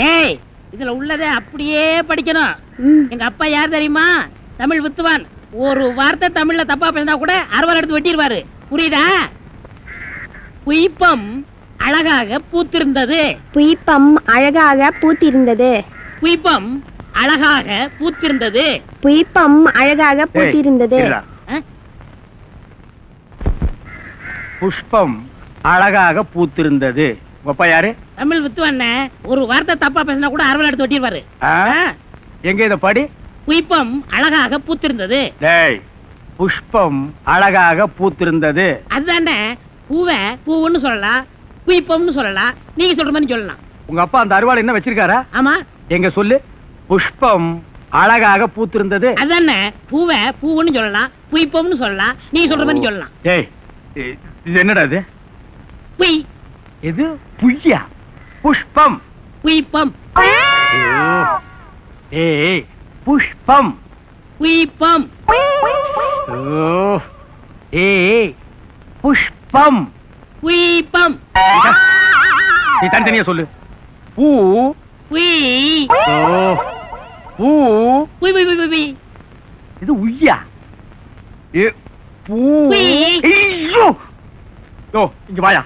டேய் இதுல உள்ளதை அப்படியே படிக்கணும். எங்க அப்பா யார் தெரியுமா? தமிழ் வித்துவான். ஒரு வார்த்தை தமிழ்ல தப்பா பேசினா கூட அறுவாள் எடுத்து வெட்டிடுவாரு புரியுதா? புய்பம் அழகாக பூத்திருந்தது. புய்பம் அழகாக பூத்திருந்தது. புய்பம் அழகாக பூத்திருந்தது. புய்பம் அழகாக பூத்திருந்தது? புஷ்பம் அழகாக பூத்திருந்தது. அப்பா யாரு? தமிழ் வித்துவான் ஒரு வார்த்தை தப்பா பேசினா கூட அறுவாள் எடுத்து வெட்டிடுவாரு ஆ? எங்க இத படி? புய்பம் அழகாக பூத்திருந்தது. டேய் புஷ்பம் அழகாக பூத்திருந்தது. அதுதானே பூவை பூவுன்னு சொல்லலாம் புய்பம்னு சொல்லலாம் நீங்க சொல்ற மாதிரி சொல்லலாம். உங்க அப்பா அந்த அருவாள் என்ன வச்சிருக்காரா? ஆமா. எங்க சொல்லு. புஷ்பம் அழகாக பூத்திருந்தது. அதானே பூவை பூவுன்னு சொல்லலாம் புய்பம்னு சொல்லலாம் நீங்க சொல்ற மாதிரி சொல்லலாம். டேய் இ- இது என்னடா இது? புய். இது புய்யா? புஷ்பம். ஐயோ. ஏய் புஷ்பம். ஓ. ஏய் புஷ்பம். புய்பம் நீ தனித்தனியா சொல்லு. பூ. ஓ. பூ. புய் புய் புய் புய் இது உய்யா? ஏ பூ. உய். ஐயோ. ஓ இங்க வாயா.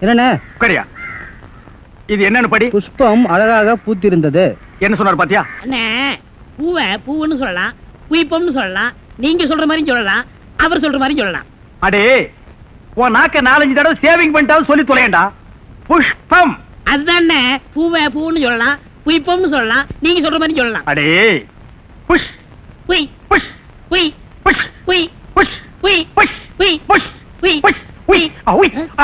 என்னண்ணே? உட்காரியா? இது என்னன்னு படி. புஷ்பம் அழகாக பூத்திருந்தது. என்ன சொன்னார் பாத்தியா? அண்ணே பூவை பூவுன்னு சொல்லலாம் புய்பம்னு சொல்லலாம் நீங்க சொல்ற மாதிரி சொல்லலாம் அவர் சொல்ற மாதிரி சொல்லலாம். அடே உன் நாக்க நாலஞ்சு தடவை சேவிங் பண்ணிட்டாலும் சொல்லி தொலையண்டா. புஷ்பம். அதுதானே பூவை பூவுன்னு சொல்லலாம் புய்பம்னு சொல்லலாம் நீங்க சொல்ற மாதிரி சொல்லலாம். அடே புஷ். புய் புஷ். புய் புஷ். புய் புஷ். புய் புஷ். புய் புஷ். புய் புஷ். உய் ஆ, உய். ஆ,